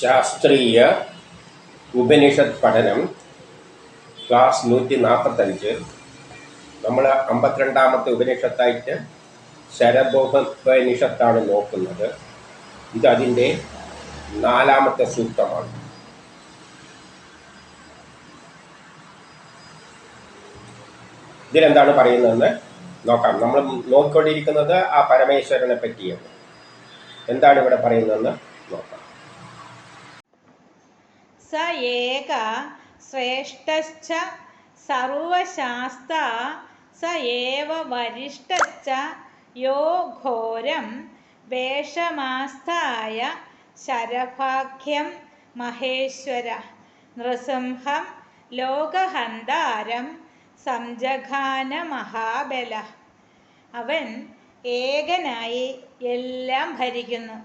ശാസ്ത്രീയ ഉപനിഷത്ത് പഠനം ക്ലാസ് നൂറ്റി നാൽപ്പത്തഞ്ച് നമ്മൾ അമ്പത്തിരണ്ടാമത്തെ ഉപനിഷത്തായിട്ട് ശരബോധോപനിഷത്താണ് നോക്കുന്നത്. ഇത് അതിന്റെ നാലാമത്തെ സൂക്തമാണ്. ഇതിലെന്താണ് പറയുന്നതെന്ന് നോക്കാം. നമ്മൾ നോക്കിക്കൊണ്ടിരിക്കുന്നത് ആ പരമേശ്വരനെ പറ്റിയാണ്. എന്താണ് ഇവിടെ പറയുന്നതെന്ന് നോക്കാം. स एक श्रेष्ठश्च सर्वशास्ता स एव वरिष्ठश्च यो घोरं वेषमास्थाय शरभाख्यं महेश्वर नृसिंहं ലോകഹന്താരം സംജഘാന മഹാബല അവൻ ഏകനായി എല്ലാം ഭരിക്കുന്നു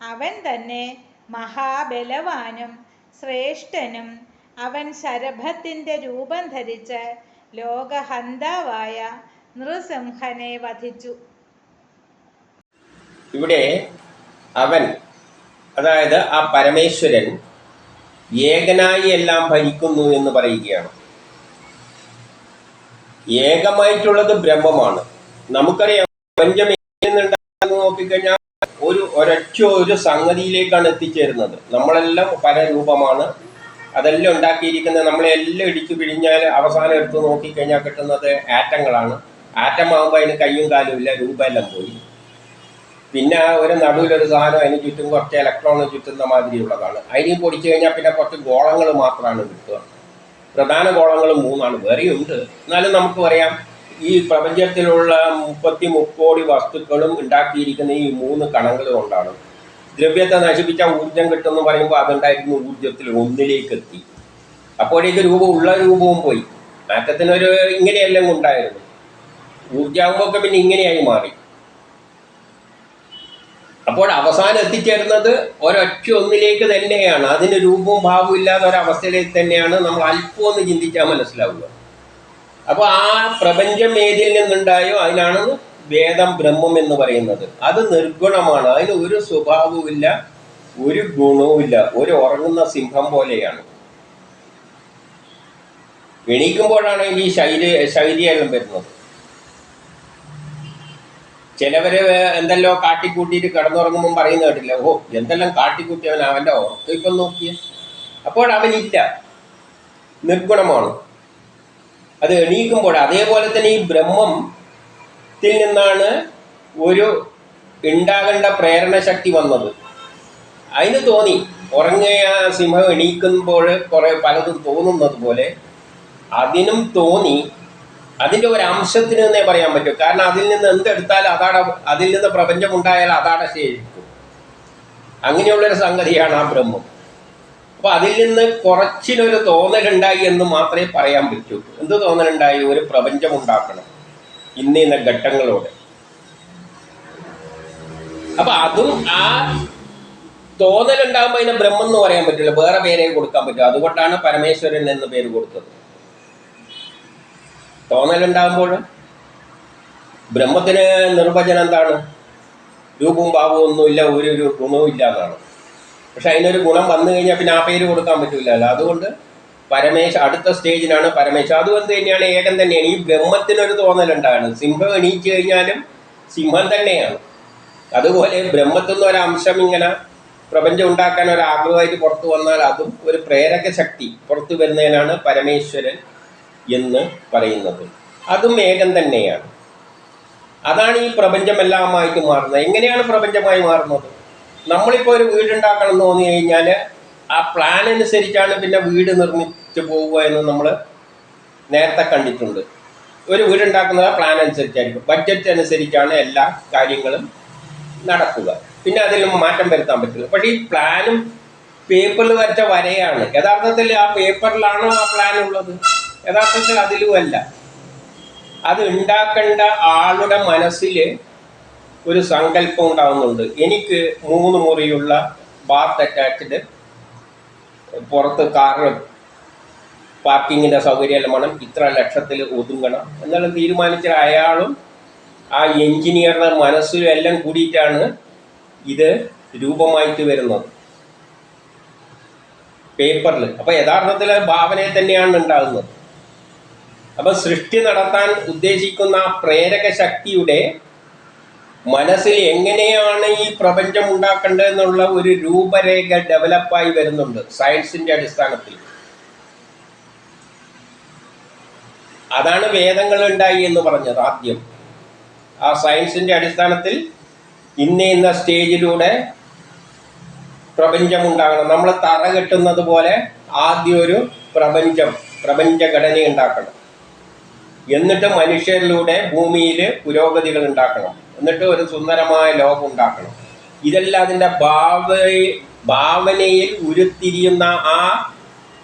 അവൻ തന്നെ മഹാബലവാനും ശ്രേഷ്ഠനും അവൻ ശരഭത്തിന്റെ രൂപം ധരിച്ച് ലോകഹന്താവായ നൃസിംഹനെ വധിച്ചു. ഇവിടെ അവൻ അതായത് ആ പരമേശ്വരൻ ഏകനായി എല്ലാം ഭരിക്കുന്നു എന്ന് പറയുകയാണ്. ഏകമായിട്ടുള്ളത് ബ്രഹ്മമാണ്. നമുക്കറിയാം പ്രപഞ്ചം നോക്കിക്കഴിഞ്ഞാൽ ഒരു സംഗതിയിലേക്കാണ് എത്തിച്ചേരുന്നത്. നമ്മളെല്ലാം പല രൂപമാണ്. അതെല്ലാം ഉണ്ടാക്കിയിരിക്കുന്നത് നമ്മളെല്ലാം ഇടിച്ചു പിഴിഞ്ഞാൽ അവസാനം എടുത്ത് നോക്കിക്കഴിഞ്ഞാൽ കിട്ടുന്നത് ആറ്റങ്ങളാണ്. ആറ്റം ആകുമ്പോൾ അതിന് കയ്യും കാലും ഇല്ല രൂപമെല്ലാം പോയി. പിന്നെ ഒരു നടുവിലൊരു സാധനം അതിന് ചുറ്റും കുറച്ച് ഇലക്ട്രോണ് ചുറ്റുന്ന മാതിരിയുള്ളതാണ് അതിന് പൊടിച്ചു കഴിഞ്ഞാൽ പിന്നെ കുറച്ച് ഗോളങ്ങൾ മാത്രമാണ് കിട്ടുക. പ്രധാന ഗോളങ്ങൾ മൂന്നാണ്. വേറെയുണ്ട് എന്നാലും നമുക്ക് പറയാം ഈ പ്രപഞ്ചത്തിലുള്ള മുപ്പത്തി മുക്കോടി വസ്തുക്കളും ഉണ്ടാക്കിയിരിക്കുന്ന ഈ മൂന്ന് കണങ്ങൾ കൊണ്ടാണ്. ദ്രവ്യത്തെ നശിപ്പിച്ച ഊർജം കിട്ടുമെന്ന് പറയുമ്പോൾ അതുണ്ടായിരുന്ന ഊർജത്തിൽ ഒന്നിലേക്ക് എത്തി അപ്പോഴേക്ക് രൂപം ഉള്ള രൂപവും പോയി. മാറ്റത്തിനൊരു ഇങ്ങനെയെല്ലാം ഉണ്ടായിരുന്നു ഊർജാകുമ്പോൾ പിന്നെ ഇങ്ങനെയായി മാറി. അപ്പോൾ അവസാനം എത്തിച്ചേരുന്നത് ഒരൊറ്റ ഒന്നിലേക്ക് തന്നെയാണ്. അതിന് രൂപവും ഭാവവും ഇല്ലാത്ത ഒരവസ്ഥയിലേക്ക് തന്നെയാണ് നമ്മൾ അല്പം ഒന്ന് ചിന്തിച്ചാൽ മനസ്സിലാവുക. അപ്പോൾ ആ പ്രപഞ്ചം ഏതിൽ നിന്നുണ്ടായോ അതിനാണ് വേദം ബ്രഹ്മം എന്ന് പറയുന്നത്. അത് നിർഗുണമാണ്. അതിന് ഒരു സ്വഭാവവുമില്ല ഒരു ഗുണവുമില്ല. ഒരു ഉറങ്ങുന്ന സിംഹം പോലെയാണ്. എണീക്കുമ്പോഴാണ് ഈ ശൈലി ശൈലിയെല്ലാം വരുന്നത്. ചിലവര് എന്തെല്ലോ കാട്ടിക്കൂട്ടിയിട്ട് കിടന്നുറങ്ങുമ്പോൾ പറയുന്ന കേട്ടില്ല ഓ എന്തെല്ലാം കാട്ടിക്കൂട്ടിയവൻ അവന്റെ ഉറക്കം ഇപ്പം നോക്കിയ. അപ്പോൾ അവനില്ല നിർഗുണമാണ്. അത് എണീക്കുമ്പോൾ അതേപോലെ തന്നെ ഈ ബ്രഹ്മത്തിൽ നിന്നാണ് ഒരു ഉണ്ടാകേണ്ട പ്രേരണ ശക്തി വന്നത്. അതിന് തോന്നി. ഉറങ്ങിയ സിംഹം എണീക്കുമ്പോൾ കുറെ പലതും തോന്നുന്നത് പോലെ അതിനും തോന്നി. അതിന്റെ ഒരു അംശത്തിന് തന്നെ പറയാൻ പറ്റൂ. കാരണം അതിൽ നിന്ന് എന്തെടുത്താൽ അതാടെ അതിൽ നിന്ന് പ്രപഞ്ചം ഉണ്ടായാൽ അതാടെ ശേഷിക്കും അങ്ങനെയുള്ളൊരു സംഗതിയാണ് ആ ബ്രഹ്മം. അപ്പൊ അതിൽ നിന്ന് കുറച്ചിനൊരു തോന്നലുണ്ടായി എന്ന് മാത്രമേ പറയാൻ പറ്റൂ. എന്ത് തോന്നലുണ്ടായി? ഒരു പ്രപഞ്ചം ഉണ്ടാക്കണം. ഇന്ന ഇന്ന ഘട്ടങ്ങളോടെ. അപ്പൊ അതും ആ തോന്നലുണ്ടാകുമ്പോൾ അതിനെ ബ്രഹ്മം എന്ന് പറയാൻ പറ്റില്ല. വേറെ പേരെ കൊടുക്കാൻ പറ്റും അതുകൊണ്ടാണ് പരമേശ്വരൻ എന്ന് പേര് കൊടുത്തത്. തോന്നലുണ്ടാകുമ്പോൾ ബ്രഹ്മത്തിന് നിർവചനം എന്താണ്? രൂപവും ഭാവവും ഒന്നുമില്ല ഒരു ഒരു ഗുണവും ഇല്ല എന്നാണ്. പക്ഷെ അതിനൊരു ഗുണം വന്നു കഴിഞ്ഞാൽ പിന്നെ ആ പേര് കൊടുക്കാൻ പറ്റില്ലല്ലോ അതുകൊണ്ട് പരമേശ അടുത്ത സ്റ്റേജിനാണ് പരമേശ. അതുകൊണ്ട് തന്നെയാണ് ഏകം തന്നെയാണ്. ഈ ബ്രഹ്മത്തിനൊരു തോന്നലുണ്ടാണ് സിംഹം എണീച്ചു കഴിഞ്ഞാലും സിംഹം തന്നെയാണ്. അതുപോലെ ബ്രഹ്മത്തിൽ നിന്ന് ഒരംശം ഇങ്ങനെ പ്രപഞ്ചം ഉണ്ടാക്കാൻ ഒരു ആഗ്രഹമായിട്ട് പുറത്തു വന്നാൽ അതും ഒരു പ്രേരക ശക്തി പുറത്തു വരുന്നതിനാണ് പരമേശ്വരൻ എന്ന് പറയുന്നത്. അതും ഏകം തന്നെയാണ്. അതാണ് ഈ പ്രപഞ്ചമെല്ലാമായിട്ട് മാറുന്നത്. എങ്ങനെയാണ് പ്രപഞ്ചമായി മാറുന്നത്? നമ്മളിപ്പോൾ ഒരു വീടുണ്ടാക്കണം എന്ന് തോന്നി കഴിഞ്ഞാൽ ആ പ്ലാൻ അനുസരിച്ചാണ് പിന്നെ വീട് നിർമ്മിച്ചു പോവുക എന്ന് നമ്മൾ നേരത്തെ കണ്ടിട്ടുണ്ട്. ഒരു വീടുണ്ടാക്കുന്നത് ആ പ്ലാൻ അനുസരിച്ചായിരിക്കും. ബഡ്ജറ്റ് അനുസരിച്ചാണ് എല്ലാ കാര്യങ്ങളും നടക്കുക. പിന്നെ അതിൽ മാറ്റം വരുത്താൻ പറ്റില്ല. പക്ഷേ ഈ പ്ലാനും പേപ്പറിൽ വരച്ച വരയാണ്. യഥാർത്ഥത്തിൽ ആ പേപ്പറിലാണോ ആ പ്ലാൻ ഉള്ളത്? യഥാർത്ഥത്തിൽ അതിലുമല്ല അത് ഉണ്ടാക്കേണ്ട ആളുടെ മനസ്സിൽ ഒരു സങ്കല്പം ഉണ്ടാവുന്നുണ്ട്. എനിക്ക് മൂന്ന് മുറിയുള്ള ബാത്ത് അറ്റാച്ച്ഡ് പുറത്ത് കാറ് പാർക്കിങ്ങിന്റെ സൗകര്യമെല്ലാം വേണം. ഇത്ര ലക്ഷത്തിൽ ഒതുങ്ങണം എന്നുള്ള തീരുമാനിച്ച അയാളും ആ എഞ്ചിനീയറുടെ മനസ്സിലും എല്ലാം കൂടിയിട്ടാണ് ഇത് രൂപമായിട്ട് വരുന്നത്. പേപ്പറിൽ അപ്പോൾ യഥാർത്ഥത്തിൽ ഭാവനയെ തന്നെയാണ് ഉണ്ടാകുന്നത്. അപ്പം സൃഷ്ടി നടത്താൻ ഉദ്ദേശിക്കുന്ന പ്രേരക ശക്തിയുടെ മനസ്സിൽ എങ്ങനെയാണ് ഈ പ്രപഞ്ചം ഉണ്ടാക്കേണ്ടതെന്നുള്ള ഒരു രൂപരേഖ ഡെവലപ്പായി വരുന്നുണ്ട് സയൻസിന്റെ അടിസ്ഥാനത്തിൽ. അതാണ് വേദങ്ങൾ ഉണ്ടായി എന്ന് പറഞ്ഞത് ആദ്യം. ആ സയൻസിന്റെ അടിസ്ഥാനത്തിൽ ഇന്ന ഇന്ന സ്റ്റേജിലൂടെ പ്രപഞ്ചം ഉണ്ടാകണം. നമ്മൾ തറ കെട്ടുന്നത് പോലെ ആദ്യം ഒരു പ്രപഞ്ചം പ്രപഞ്ചഘടന ഉണ്ടാക്കണം എന്നിട്ട് മനുഷ്യരിലൂടെ ഭൂമിയിൽ പുരോഗതികൾ ഉണ്ടാക്കണം. എന്നിട്ട് ഒരു സുന്ദരമായ ലോകം ഉണ്ടാക്കണം. ഇതെല്ലാം അതിന്റെ ഭാവ ഭാവനയിൽ ഉരുത്തിരിയുന്ന ആ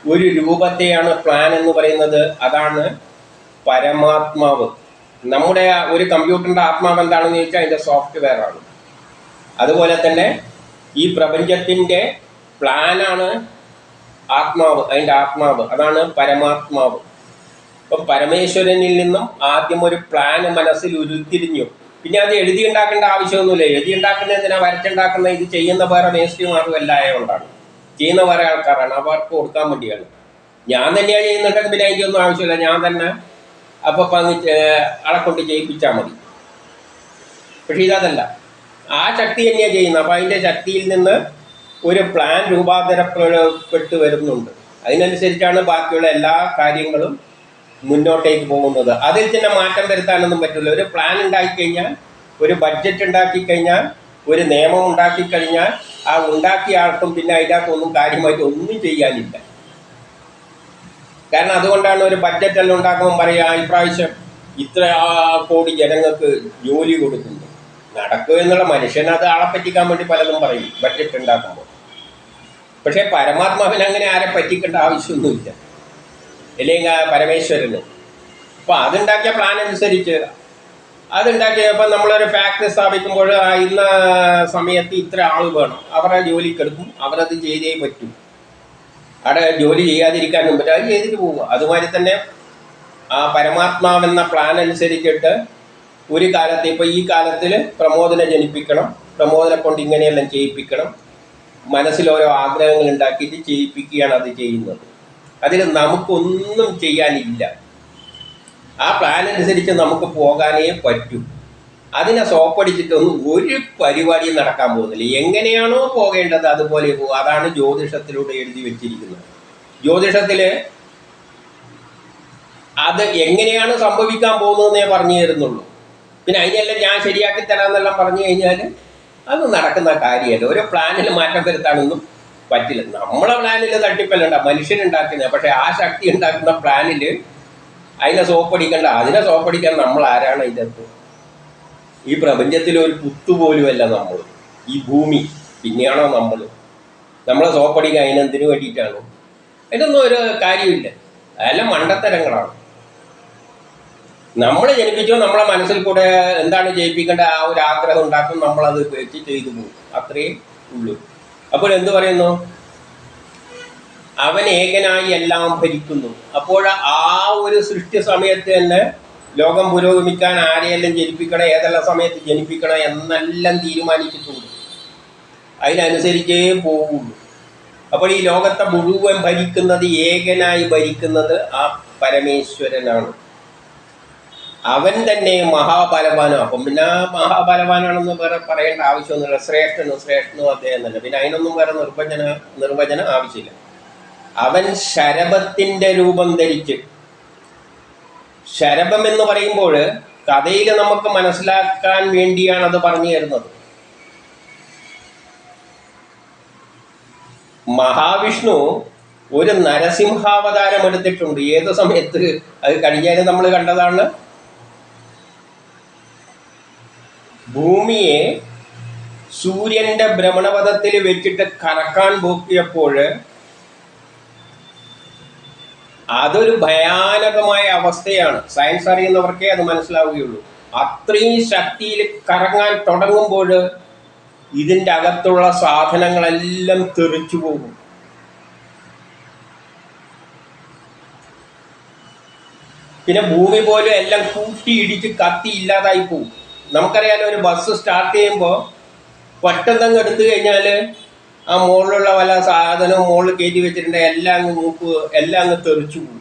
ഒരു രൂപത്തെയാണ് പ്ലാൻ എന്ന് പറയുന്നത്. അതാണ് പരമാത്മാവ്. നമ്മുടെ ഒരു കമ്പ്യൂട്ടറിന്റെ ആത്മാവ് എന്താണെന്ന് ചോദിച്ചാൽ അതിന്റെ സോഫ്റ്റ്വെയർ ആണ്. അതുപോലെ തന്നെ ഈ പ്രപഞ്ചത്തിന്റെ പ്ലാനാണ് ആത്മാവ് അതിന്റെ ആത്മാവ്. അതാണ് പരമാത്മാവ്. അപ്പം പരമേശ്വരനിൽ നിന്നും ആദ്യം ഒരു പ്ലാൻ മനസ്സിൽ ഉരുത്തിരിഞ്ഞു. പിന്നെ അത് എഴുതി ഉണ്ടാക്കേണ്ട ആവശ്യമൊന്നുമില്ല. എഴുതി ഉണ്ടാക്കുന്ന എന്തിനാ വരച്ചുണ്ടാക്കുന്ന? ഇത് ചെയ്യുന്ന വേറെ മേസ്ത്രിമാരും എല്ലാം ആയതുകൊണ്ടാണ് ചെയ്യുന്ന വേറെ ആൾക്കാരാണ്. അവർക്ക് കൊടുക്കാൻ വേണ്ടിയാണ്. ഞാൻ തന്നെയാണ് ചെയ്യുന്നുണ്ടെങ്കിൽ പിന്നെ അതിന്റെ ഒന്നും ആവശ്യമില്ല. ഞാൻ തന്നെ അപ്പോൾ പങ്ക് അളക്കൊണ്ട് കൊണ്ട് ചെയ്യിപ്പിച്ചാൽ മതി. പക്ഷേ ഇതല്ല. ആ ശക്തി തന്നെയാണ് ചെയ്യുന്നത്. അപ്പോൾ അതിന്റെ ശക്തിയിൽ നിന്ന് ഒരു പ്ലാൻ രൂപാന്തരപ്പെട്ട് വരുന്നുണ്ട്. അതിനനുസരിച്ചാണ് ബാക്കിയുള്ള എല്ലാ കാര്യങ്ങളും മുന്നോട്ടേക്ക് പോകുന്നത്. അതിൽ തന്നെ മാറ്റം വരുത്താനൊന്നും പറ്റില്ല. ഒരു പ്ലാൻ ഉണ്ടാക്കി കഴിഞ്ഞാൽ ഒരു ബഡ്ജറ്റ് ഉണ്ടാക്കി കഴിഞ്ഞാൽ ഒരു നിയമം ഉണ്ടാക്കി കഴിഞ്ഞാൽ ആ ഉണ്ടാക്കിയ ആൾക്കും പിന്നെ അതിനകത്തൊന്നും കാര്യമായിട്ട് ഒന്നും ചെയ്യാനില്ല. കാരണം അതുകൊണ്ടാണ് ഒരു ബഡ്ജറ്റ് എല്ലാം ഉണ്ടാക്കുമ്പോൾ പറയാ ഇപ്രാവശ്യം ഇത്ര കോടി ജനങ്ങൾക്ക് ജോലി കൊടുക്കുന്നു. നടക്കുക എന്നുള്ള മനുഷ്യൻ അത് ആളെ വേണ്ടി പലതും പറയും ബഡ്ജറ്റ് ഉണ്ടാക്കുമ്പോൾ. പക്ഷേ പരമാത്മാവിന് അങ്ങനെ ആരെ പറ്റിക്കേണ്ട ആവശ്യമൊന്നുമില്ല. അല്ലെങ്കിൽ പരമേശ്വരന്. അപ്പോൾ അതുണ്ടാക്കിയ പ്ലാൻ അനുസരിച്ച് അതുണ്ടാക്കിയപ്പോൾ നമ്മളൊരു ഫാക്ടറി സ്ഥാപിക്കുമ്പോൾ ഇന്ന സമയത്ത് ഇത്ര ആൾ വേണം. അവരെ ജോലിക്കെടുക്കും. അവരത് ചെയ്തേ പറ്റും. അവിടെ ജോലി ചെയ്യാതിരിക്കാനും പറ്റും അത് ചെയ്തിട്ട് പോകും അതുമാതിരി തന്നെ ആ പരമാത്മാവെന്ന പ്ലാൻ അനുസരിച്ചിട്ട് ഒരു കാലത്ത് ഇപ്പോൾ ഈ കാലത്തിൽ പ്രമോദനെ ജനിപ്പിക്കണം. പ്രമോദനെ കൊണ്ട് ഇങ്ങനെയെല്ലാം ചെയ്യിപ്പിക്കണം. മനസ്സിൽ ഓരോ ആഗ്രഹങ്ങൾ ഉണ്ടാക്കിയിട്ട് ചെയ്യിപ്പിക്കുകയാണ് അത് ചെയ്യുന്നത്. അതിൽ നമുക്കൊന്നും ചെയ്യാനില്ല. ആ പ്ലാൻ അനുസരിച്ച് നമുക്ക് പോകാനേ പറ്റൂ. അതിനെ സോപ്പടിച്ചിട്ടൊന്നും ഒരു പരിപാടിയും നടക്കാൻ പോകുന്നില്ല. എങ്ങനെയാണോ പോകേണ്ടത് അതുപോലെ പോകും അതാണ് ജ്യോതിഷത്തിലൂടെ എഴുതി വെച്ചിരിക്കുന്നത്. ജ്യോതിഷത്തിൽ അത് എങ്ങനെയാണ് സംഭവിക്കാൻ പോകുന്നതെന്നേ പറഞ്ഞു തരുന്നുള്ളൂ. പിന്നെ അതിനെല്ലാം ഞാൻ ശരിയാക്കി തരാമെന്നെല്ലാം പറഞ്ഞു കഴിഞ്ഞാൽ അത് നടക്കുന്ന കാര്യമല്ല. ഓരോ പ്ലാനിൽ മാറ്റം വരുത്താനൊന്നും പറ്റില്ല. നമ്മളെ പ്ലാനിൽ തട്ടിപ്പല്ലണ്ട. മനുഷ്യനുണ്ടാക്കുന്നത് പക്ഷെ ആ ശക്തി ഉണ്ടാക്കുന്ന പ്ലാനിൽ അതിനെ സോപ്പടിക്കണ്ട അതിനെ സോപ്പടിക്കാൻ നമ്മൾ ആരാണ് അതിന്റെ ഇതിനകത്ത് ഈ പ്രപഞ്ചത്തിൽ ഒരു പുത്തുപോലുമല്ല നമ്മൾ. ഈ ഭൂമി പിന്നെയാണോ നമ്മൾ? നമ്മളെ സോപ്പടിക്കുക അതിനെന്തിനു വേണ്ടിയിട്ടാണ്? അതിനൊന്നും ഒരു കാര്യമില്ല അതെല്ലാം മണ്ടത്തരങ്ങളാണ്. നമ്മൾ ജനിപ്പിച്ചോ നമ്മളെ മനസ്സിൽ കൂടെ എന്താണ് ജയിപ്പിക്കേണ്ട ആ ഒരു ആഗ്രഹം ഉണ്ടാക്കും നമ്മളത് വെച്ച് ചെയ്തു പോകും. അത്രയും ഉള്ളൂ. അപ്പോൾ എന്തു പറയുന്നു? അവൻ ഏകനായി എല്ലാം ഭരിക്കുന്നു. അപ്പോൾ ആ ഒരു സൃഷ്ടി സമയത്ത് തന്നെ ലോകം പുരോഗമിക്കാൻ ആരെയെല്ലാം ജനിപ്പിക്കണം ഏതെല്ലാം സമയത്ത് ജനിപ്പിക്കണം എന്നെല്ലാം തീരുമാനിച്ചിട്ടുണ്ട്. അതിനനുസരിച്ചേ പോവുള്ളൂ. അപ്പോൾ ഈ ലോകത്തെ മുഴുവൻ ഭരിക്കുന്നത് ഏകനായി ഭരിക്കുന്നത് ആ പരമേശ്വരനാണ്. അവൻ തന്നെ മഹാബലവാനോ. അപ്പം പിന്നെ മഹാബലവാനാണെന്ന് വേറെ പറയേണ്ട ആവശ്യമൊന്നുമില്ല. ശ്രേഷ്ഠനും ശ്രേഷ്ഠനോ അദ്ദേഹം തന്നെ പിന്നെ അതിനൊന്നും വേറെ നിർവചന നിർവചനം ആവശ്യമില്ല. അവൻ ശരഭത്തിന്റെ രൂപം ധരിച്ച് ശരഭം എന്ന് പറയുമ്പോൾ കഥയിൽ നമുക്ക് മനസ്സിലാക്കാൻ വേണ്ടിയാണ് അത് പറഞ്ഞു തരുന്നത്. മഹാവിഷ്ണു ഒരു നരസിംഹാവതാരം എടുത്തിട്ടുണ്ട്. ഏത് സമയത്ത്? അത് കഴിഞ്ഞാൽ നമ്മൾ കണ്ടതാണ്. ഭൂമിയെ സൂര്യന്റെ ഭ്രമണപഥത്തിൽ വെച്ചിട്ട് കറക്കാൻ പോക്കിയപ്പോൾ അതൊരു ഭയാനകമായ അവസ്ഥയാണ്. സയൻസ് അറിയുന്നവർക്കേ അത് മനസ്സിലാവുകയുള്ളൂ. അത്രയും ശക്തിയിൽ കറങ്ങാൻ തുടങ്ങുമ്പോൾ ഇതിന്റെ അകത്തുള്ള സാധനങ്ങളെല്ലാം തെറിച്ചു പോകും. പിന്നെ ഭൂമി പോലും എല്ലാം കൂട്ടിയിടിച്ച് കത്തി ഇല്ലാതായി പോകും. നമുക്കറിയാലോ ഒരു ബസ് സ്റ്റാർട്ട് ചെയ്യുമ്പോൾ അങ്ങ് എടുത്തു കഴിഞ്ഞാൽ ആ മുകളിലുള്ള വല്ല സാധനവും മുകളിൽ കയറ്റി വെച്ചിട്ടുണ്ട് എല്ലാം അങ്ങ് മൂക്ക് എല്ലാം അങ്ങ് തെറിച്ചു പോകും.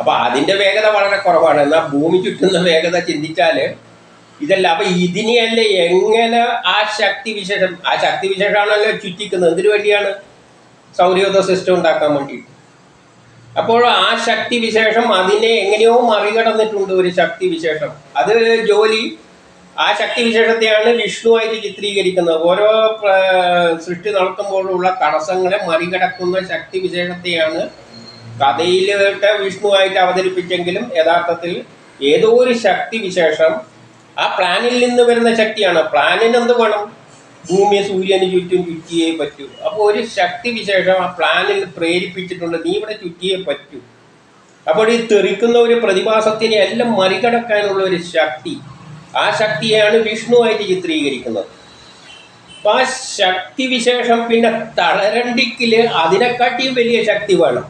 അപ്പൊ അതിന്റെ വേഗത വളരെ കുറവാണ്. എന്നാൽ ഭൂമി ചുറ്റുന്ന വേഗത ചിന്തിച്ചാൽ ഇതല്ല. അപ്പൊ ഇതിനെയല്ലേ എങ്ങനെ ആ ശക്തി വിശേഷം ആ ശക്തി വിശേഷമാണല്ലോ ചുറ്റിക്കുന്നത്. എന്തിനു വേണ്ടിയാണ് സൗരയോധ സിസ്റ്റം ഉണ്ടാക്കാൻ വേണ്ടിയിട്ട്? അപ്പോൾ ആ ശക്തി വിശേഷം അതിനെ എങ്ങനെയോ മറികടന്നിട്ടുണ്ട് ഒരു ശക്തി വിശേഷം. അത് ജോലി. ആ ശക്തി വിശേഷത്തെയാണ് വിഷ്ണുവായിട്ട് ചിത്രീകരിക്കുന്നത്. ഓരോ സൃഷ്ടി നടത്തുമ്പോഴുള്ള തടസ്സങ്ങളെ മറികടക്കുന്ന ശക്തി വിശേഷത്തെയാണ് കഥയിലോട്ട് വിഷ്ണുവായിട്ട് അവതരിപ്പിച്ചെങ്കിലും യഥാർത്ഥത്തിൽ ഏതോ ഒരു ശക്തി വിശേഷം ആ പ്ലാനിൽ നിന്ന് വരുന്ന ശക്തിയാണ്. പ്ലാനിന് എന്ത് വേണം? ഭൂമി സൂര്യന് ചുറ്റും ചുറ്റിയേ പറ്റൂ. അപ്പോൾ ഒരു ശക്തി വിശേഷം ആ പ്ലാനിൽ പ്രേരിപ്പിച്ചിട്ടുണ്ട് നീ ഇവിടെ ചുറ്റിയേ പറ്റൂ. അപ്പോൾ ഈ തെറിക്കുന്ന ഒരു പ്രതിഭാസത്തിനെ എല്ലാം മറികടക്കാനുള്ള ഒരു ശക്തി ആ ശക്തിയാണ് വിഷ്ണുവായിട്ട് ചിത്രീകരിക്കുന്നത്. അപ്പൊ ആ ശക്തി വിശേഷം പിന്നെ തളരണ്ടിക്കിൽ അതിനെക്കാട്ടിയും വലിയ ശക്തി വേണം.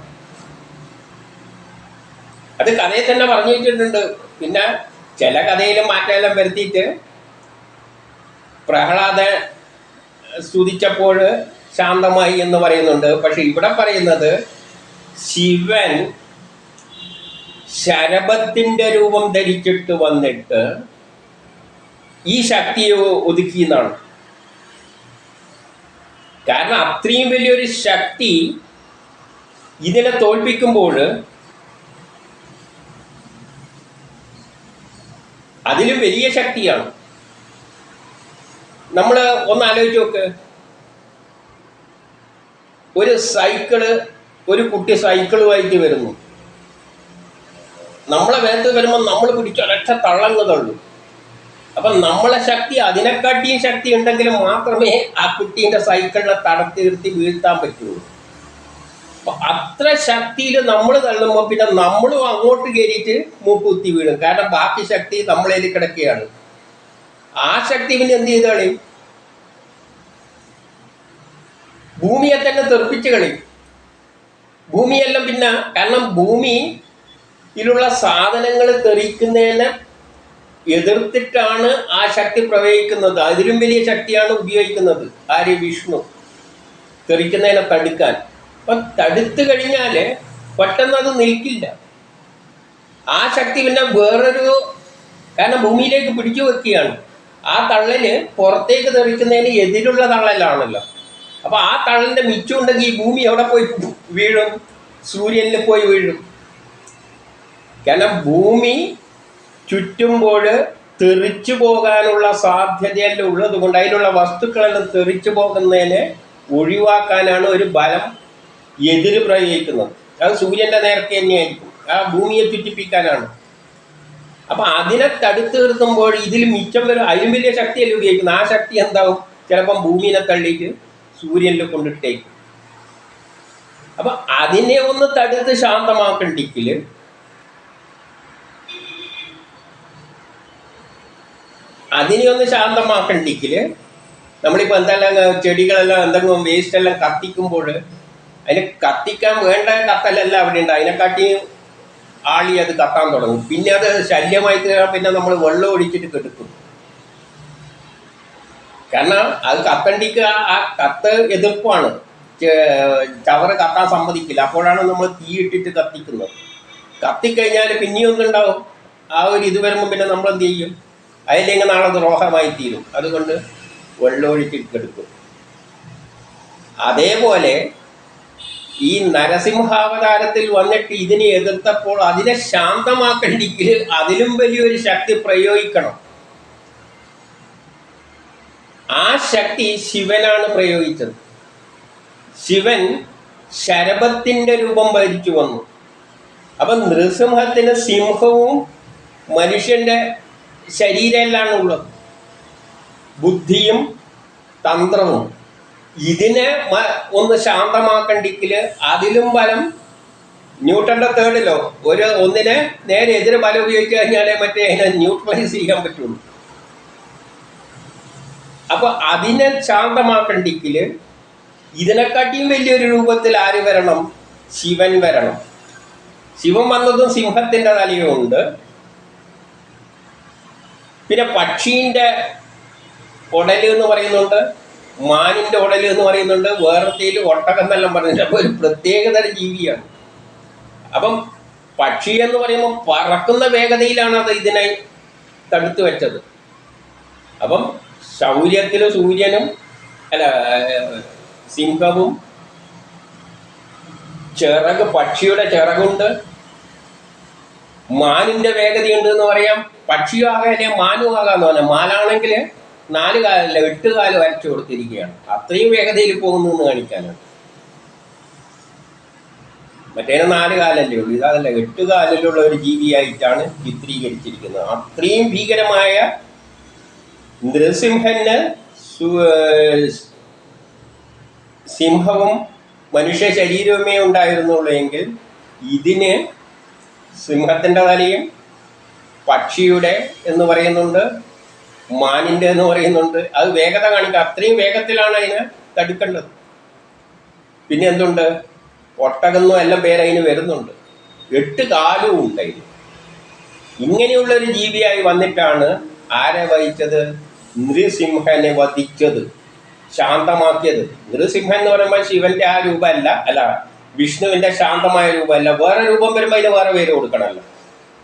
അത് കഥയിൽ തന്നെ പറഞ്ഞു വെച്ചിട്ടുണ്ട് പിന്നെ ചില കഥയിലും മാറ്റമെല്ലാം വരുത്തിയിട്ട് പ്രഹ്ലാദ സ്തുതിച്ചപ്പോൾ ശാന്തമായി എന്ന് പറയുന്നുണ്ട്. പക്ഷെ ഇവിടെ പറയുന്നത് ശിവൻ ശരബത്തിന്റെ രൂപം ധരിച്ചിട്ട് വന്നിട്ട് ഈ ശക്തിയെ ഒതുക്കി എന്നാണ്. കാരണം അത്രയും വലിയൊരു ശക്തി ഇതിനെ തോൽപ്പിക്കുമ്പോൾ അതിലും വലിയ ശക്തിയാണ്. നമ്മൾ ഒന്ന് ആലോചിച്ച് നോക്ക്. ഒരു സൈക്കിൾ ഒരു കുട്ടി സൈക്കിളുമായിട്ട് വരുന്നു. നമ്മളെ വേഗത്ത് വരുമ്പോൾ നമ്മൾ പിടിച്ചൊരൊറ്റ തള്ളങ്ങ് തള്ളു അപ്പം നമ്മളെ ശക്തി അതിനെക്കാട്ടിയും ശക്തി ഉണ്ടെങ്കിൽ മാത്രമേ ആ കുട്ടീന്റെ സൈക്കിളിനെ തടത്തി നിർത്തി വീഴ്ത്താൻ പറ്റുള്ളൂ അപ്പൊ അത്ര ശക്തിയിൽ നമ്മൾ തള്ളുമ്പോൾ പിന്നെ നമ്മളും അങ്ങോട്ട് കയറിയിട്ട് മൂക്കുത്തി വീഴും. കാരണം ബാക്കി ശക്തി നമ്മളതിൽ കിടക്കുകയാണ്. ആ ശക്തി പിന്നെ എന്ത് ചെയ്ത് കളയും? ഭൂമിയെ തന്നെ തെറിപ്പിച്ച് കളയും. ഭൂമിയെല്ലാം പിന്നെ കാരണം ഭൂമിയിലുള്ള സാധനങ്ങൾ തെറിക്കുന്നതിനെ എതിർത്തിട്ടാണ് ആ ശക്തി പ്രവഹിക്കുന്നത്. അതിലും വലിയ ശക്തിയാണ് ഉപയോഗിക്കുന്നത്. ആര് വിഷ്ണു തെറിക്കുന്നതിനെ തടുക്കാൻ. അപ്പൊ തടുത്തു കഴിഞ്ഞാൽ പെട്ടെന്ന് അത് നിൽക്കില്ല. ആ ശക്തി പിന്നെ വേറൊരു കാരണം ഭൂമിയിലേക്ക് പിടിച്ചു വെക്കുകയാണ്. ആ തള്ളൽ പുറത്തേക്ക് തെറിക്കുന്നതിന് എതിരുള്ള തള്ളലാണല്ലോ. അപ്പൊ ആ തള്ളലിന്റെ മിച്ചം ഉണ്ടെങ്കിൽ ഈ ഭൂമി എവിടെ പോയി വീഴും? സൂര്യനിൽ പോയി വീഴും. കാരണം ഭൂമി ചുറ്റുമ്പോൾ തെറിച്ചു പോകാനുള്ള സാധ്യതയെല്ലാം ഉള്ളത് കൊണ്ട് അതിലുള്ള വസ്തുക്കളെല്ലാം തെറിച്ചു പോകുന്നതിനെ ഒഴിവാക്കാനാണ് ഒരു ബലം എതിര് പ്രയോഗിക്കുന്നത്. അത് സൂര്യന്റെ നേരത്തെ തന്നെയായിരിക്കും. ആ ഭൂമിയെ ചുറ്റിപ്പിക്കാനാണ്. അപ്പൊ അതിനെ തടുത്തു നിർത്തുമ്പോൾ ഇതിൽ മിച്ചം വരും അതിലും വലിയ ശക്തിയല്ലേ ഉപയോഗിക്കുന്നത്? ആ ശക്തി എന്താവും? ചിലപ്പം ഭൂമിനെ തള്ളിയിട്ട് സൂര്യനിൽ കൊണ്ടിട്ടേക്കും. അപ്പൊ അതിനെ ഒന്ന് തടുത്ത് ശാന്തമാക്കണ്ടെങ്കിൽ അതിനെ ഒന്ന് ശാന്തമാക്കണ്ടെങ്കിൽ നമ്മളിപ്പോൾ എന്തെല്ലാം ചെടികളെല്ലാം എന്തെങ്കിലും വേസ്റ്റ് എല്ലാം കത്തിക്കുമ്പോൾ അതിന് കത്തിക്കാൻ വേണ്ട കത്തലല്ല അവിടെ ഉണ്ട്. അതിനെക്കാട്ടി ആളി അത് കത്താൻ തുടങ്ങും. പിന്നെ അത് ശല്യമായി തീരാൻ പിന്നെ നമ്മൾ വെള്ളം ഒഴിച്ചിട്ട് കെടുക്കും. കാരണം അത് കത്തണ്ടിക്ക് ആ- കത്ത് എതിർപ്പാണ്. ചവറ് കത്താൻ സമ്മതിക്കില്ല. അപ്പോഴാണ് നമ്മൾ തീ ഇട്ടിട്ട് കത്തിക്കുന്നത്. കത്തിക്കഴിഞ്ഞാൽ പിന്നെയും ഒന്നുണ്ടാവും ആ ഒരു ഇത് വരുമ്പോൾ പിന്നെ നമ്മൾ എന്ത് ചെയ്യും? അതിലെങ്കിൽ നാളെ ദ്രോഹമായി തീരും. അതുകൊണ്ട് വെള്ളം ഒഴിച്ചിട്ട് കെടുക്കും. അതേപോലെ ഈ നരസിംഹാവതാരത്തിൽ വന്നിട്ട് ഇതിനെ എതിർത്തപ്പോൾ അതിനെ ശാന്തമാക്കണ്ടെങ്കിൽ അതിലും വലിയൊരു ശക്തി പ്രയോഗിക്കണം. ആ ശക്തി ശിവനാണ് പ്രയോഗിച്ചത്. ശിവൻ ശരഭത്തിന്റെ രൂപം ഭരിച്ചു വന്നു. അപ്പൊ നൃസിംഹത്തിന് സിംഹവും മനുഷ്യന്റെ ശരീരമെല്ലാം ഉള്ളത്. ബുദ്ധിയും തന്ത്രവും. ഇതിനെ ഒന്ന് ശാന്തമാക്കണ്ടെങ്കിൽ അതിലും ബലം ന്യൂട്ടന്റെ തേർഡിലോ ഒരു ഒന്നിനെ നേരെ എതിര് ബലം ഉപയോഗിച്ച് കഴിഞ്ഞാലേ മറ്റേ അതിനെ ന്യൂട്രലൈസ് ചെയ്യാൻ പറ്റുള്ളൂ. അപ്പൊ അതിനെ ശാന്തമാക്കണ്ടെങ്കിൽ ഇതിനെക്കാട്ടിയും വലിയൊരു രൂപത്തിൽ ആര് വരണം? ശിവൻ വരണം. ശിവൻ വന്നതും സിംഹത്തിന്റെ തലയുണ്ട് പിന്നെ പക്ഷീന്റെ ഉടൽ എന്ന് പറയുന്നുണ്ട്. മാനിന്റെ ഉടൽ എന്ന് പറയുന്നുണ്ട് വേറെത്തേൽ ഒട്ടകം എന്നെല്ലാം പറഞ്ഞിട്ട്. അപ്പൊ ഒരു പ്രത്യേകതരം ജീവിയാണ്. അപ്പം പക്ഷി എന്ന് പറയുമ്പോൾ പറക്കുന്ന വേഗതയിലാണ് അത് ഇതിനെ തടുത്തു വെച്ചത്. അപ്പം ശൗര്യത്തിൽ സൂര്യനും അല്ല സിംഹവും ചിറക് പക്ഷിയുടെ ചിറകുണ്ട്. മാനിന്റെ വേഗതയുണ്ട് എന്ന് പറയാം. പക്ഷിയും ആകാം അല്ലെങ്കിൽ മാനും ആകാന്ന് പറഞ്ഞാൽ മാനാണെങ്കിൽ നാല് കാലല്ല എട്ട് കാൽ വരച്ചു കൊടുത്തിരിക്കുകയാണ്. അത്രയും വേഗതയിൽ പോകുന്നു എന്ന് കാണിക്കാനാണ്. മറ്റേനെ നാല് കാലല്ലേ ഉള്ളൂ. ഇതല്ല എട്ട് കാലിലുള്ള ഒരു ജീവിയായിട്ടാണ് ചിത്രീകരിച്ചിരിക്കുന്നത്. അത്രയും ഭീകരമായ നൃസിംഹന് സിംഹവും മനുഷ്യ ശരീരവുമേ ഉണ്ടായിരുന്നുള്ളൂ എങ്കിൽ ഇതിന് സിംഹത്തിന്റെ തലയും പക്ഷിയുടെ എന്ന് പറയുന്നുണ്ട്. മാനിന്റെ എന്ന് പറയുന്നുണ്ട്. അത് വേഗത കാണിക്കുക അത്രയും വേഗത്തിലാണ് അതിനെ തടുക്കേണ്ടത്. പിന്നെ എന്തുണ്ട്? ഒട്ടകെന്നോ എല്ലാം പേരതിന് വരുന്നുണ്ട്. എട്ട് കാലും ഉണ്ട് അതിന്. ഇങ്ങനെയുള്ള ഒരു ജീവിയായി വന്നിട്ടാണ് ആരെ വഹിച്ചത് നൃസിംഹനെ വധിച്ചത്. ശാന്തമാക്കിയത്. നൃസിംഹൻ എന്ന് പറയുമ്പോൾ ശിവന്റെ ആ രൂപമല്ല. അല്ല വിഷ്ണുവിന്റെ ശാന്തമായ രൂപമല്ല. വേറെ രൂപം വരുമ്പോൾ അതിന് വേറെ പേര് കൊടുക്കണമല്ലോ.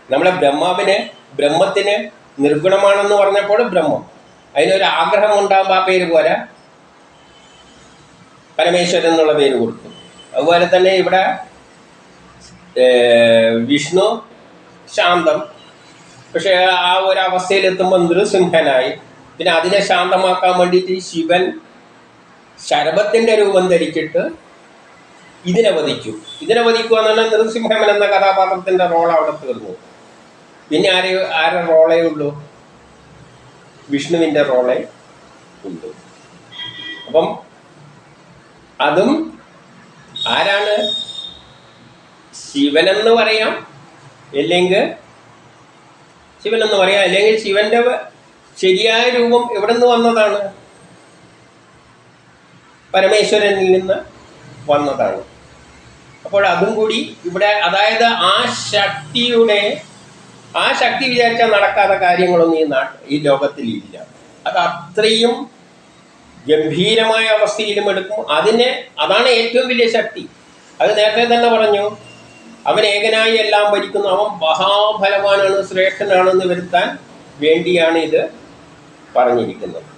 നമ്മളെ ബ്രഹ്മാവിന് ബ്രഹ്മത്തിന് നിർഗുണമാണെന്ന് പറഞ്ഞപ്പോൾ ബ്രഹ്മം. അതിനൊരു ആഗ്രഹം ഉണ്ടാകുമ്പോൾ ആ പേര് പോരാ. പരമേശ്വരൻ എന്നുള്ള പേര് കൊടുത്തു. അതുപോലെ തന്നെ ഇവിടെ വിഷ്ണു ശാന്തം. പക്ഷേ ആ ഒരു അവസ്ഥയിലെത്തുമ്പോൾ നൃസിംഹനായി. പിന്നെ അതിനെ ശാന്തമാക്കാൻ വേണ്ടിയിട്ട് ശിവൻ ശരഭത്തിന്റെ രൂപം ധരിച്ചിട്ട് ഇതിനെ വധിച്ചു ഇതിനെ വധിക്കുക എന്ന് പറഞ്ഞാൽ നൃസിംഹമൻ എന്ന കഥാപാത്രത്തിന്റെ റോൾ അവിടെ തീർന്നു. പിന്നെ ആരെ ആരുടെ റോളേ ഉള്ളൂ? വിഷ്ണുവിന്റെ റോളേ ഉള്ളൂ. അപ്പം അതും ആരാണ്? ശിവനെന്ന് പറയാം. അല്ലെങ്കിൽ ശിവനെന്ന് പറയാം. അല്ലെങ്കിൽ ശിവന്റെ ശരിയായ രൂപം എവിടെ നിന്ന് വന്നതാണ്? പരമേശ്വരനിൽ നിന്ന് വന്നതാണ്. അപ്പോൾ അതും കൂടി ഇവിടെ അതായത് ആ ശക്തിയുടെ ആ ശക്തി വിചാരിച്ചാൽ നടക്കാത്ത കാര്യങ്ങളൊന്നും ഈ നാട്ട് ഈ ലോകത്തിൽ ഇല്ല അത് അത്രയും ഗംഭീരമായ അവസ്ഥയിലും എടുക്കും. അതിനെ അതാണ് ഏറ്റവും വലിയ ശക്തി. അത് നേരത്തെ തന്നെ പറഞ്ഞു അവൻ ഏകനായി എല്ലാം ഭരിക്കുന്നു. അവൻ മഹാഫലവാനാണ് ശ്രേഷ്ഠനാണെന്ന് വരുത്താൻ വേണ്ടിയാണ് ഇത് പറഞ്ഞിരിക്കുന്നത്.